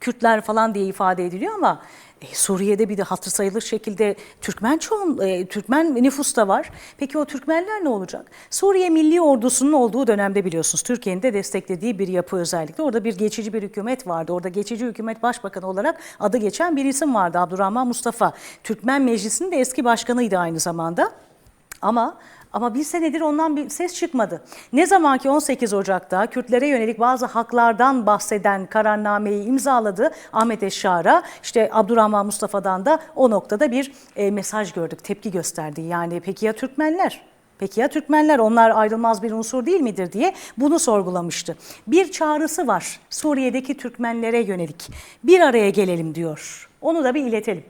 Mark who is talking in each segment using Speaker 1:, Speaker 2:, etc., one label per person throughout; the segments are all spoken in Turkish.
Speaker 1: Kürtler falan diye ifade ediliyor ama e, Suriye'de bir de hatır sayılır şekilde Türkmen çoğun, e, Türkmen nüfus da var. Peki o Türkmenler ne olacak? Suriye Milli Ordusu'nun olduğu dönemde biliyorsunuz Türkiye'nin de desteklediği bir yapı özellikle. Orada bir geçici bir hükümet vardı. Orada geçici hükümet başbakanı olarak adı geçen bir isim vardı Abdurrahman Mustafa. Türkmen Meclisi'nin de eski başkanıydı aynı zamanda. Ama ama bir senedir ondan bir ses çıkmadı. Ne zaman ki 18 Ocak'ta Kürtlere yönelik bazı haklardan bahseden kararnameyi imzaladı Ahmet Eşşar'a, işte Abdurrahman Mustafa'dan da o noktada bir e, mesaj gördük, tepki gösterdi. Yani peki ya Türkmenler? Peki ya Türkmenler onlar ayrılmaz bir unsur değil midir diye bunu sorgulamıştı. Bir çağrısı var Suriye'deki Türkmenlere yönelik. Bir araya gelelim diyor. Onu da bir iletelim.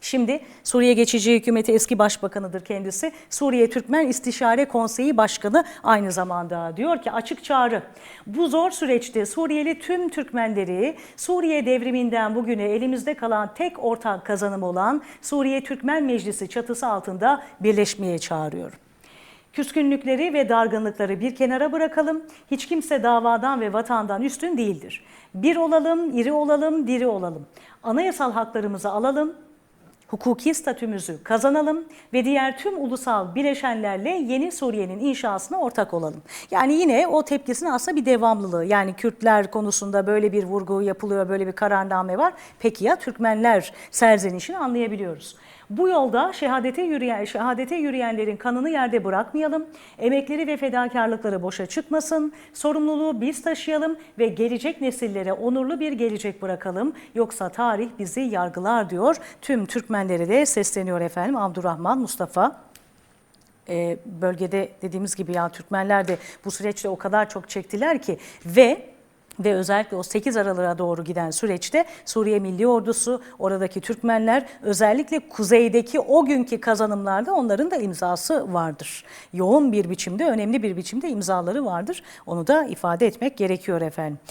Speaker 1: Şimdi Suriye Geçici Hükümeti eski başbakanıdır kendisi. Suriye Türkmen İstişare Konseyi Başkanı aynı zamanda diyor ki açık çağrı. Bu zor süreçte Suriyeli tüm Türkmenleri Suriye devriminden bugüne elimizde kalan tek ortak kazanım olan Suriye Türkmen Meclisi çatısı altında birleşmeye çağırıyorum. Küskünlükleri ve dargınlıkları bir kenara bırakalım. Hiç kimse davadan ve vatandan üstün değildir. Bir olalım, iri olalım, diri olalım. Anayasal haklarımızı alalım, hukuki statümüzü kazanalım ve diğer tüm ulusal bileşenlerle yeni Suriye'nin inşasına ortak olalım. Yani yine o tepkisinin aslında bir devamlılığı. Yani Kürtler konusunda böyle bir vurgu yapılıyor, böyle bir kararname var. Peki ya Türkmenler serzenişini anlayabiliyoruz. Bu yolda şehadete yürüyen şehadete yürüyenlerin kanını yerde bırakmayalım. Emekleri ve fedakarlıkları boşa çıkmasın. Sorumluluğu biz taşıyalım ve gelecek nesillere onurlu bir gelecek bırakalım. Yoksa tarih bizi yargılar diyor. Tüm Türkmenlere de sesleniyor efendim Abdurrahman Mustafa e, bölgede dediğimiz gibi ya Türkmenler de bu süreçte o kadar çok çektiler ki ve ve özellikle o 8 Aralık'a doğru giden süreçte Suriye Milli Ordusu, oradaki Türkmenler özellikle kuzeydeki o günkü kazanımlarda onların da imzası vardır. Yoğun bir biçimde, önemli bir biçimde imzaları vardır. Onu da ifade etmek gerekiyor efendim.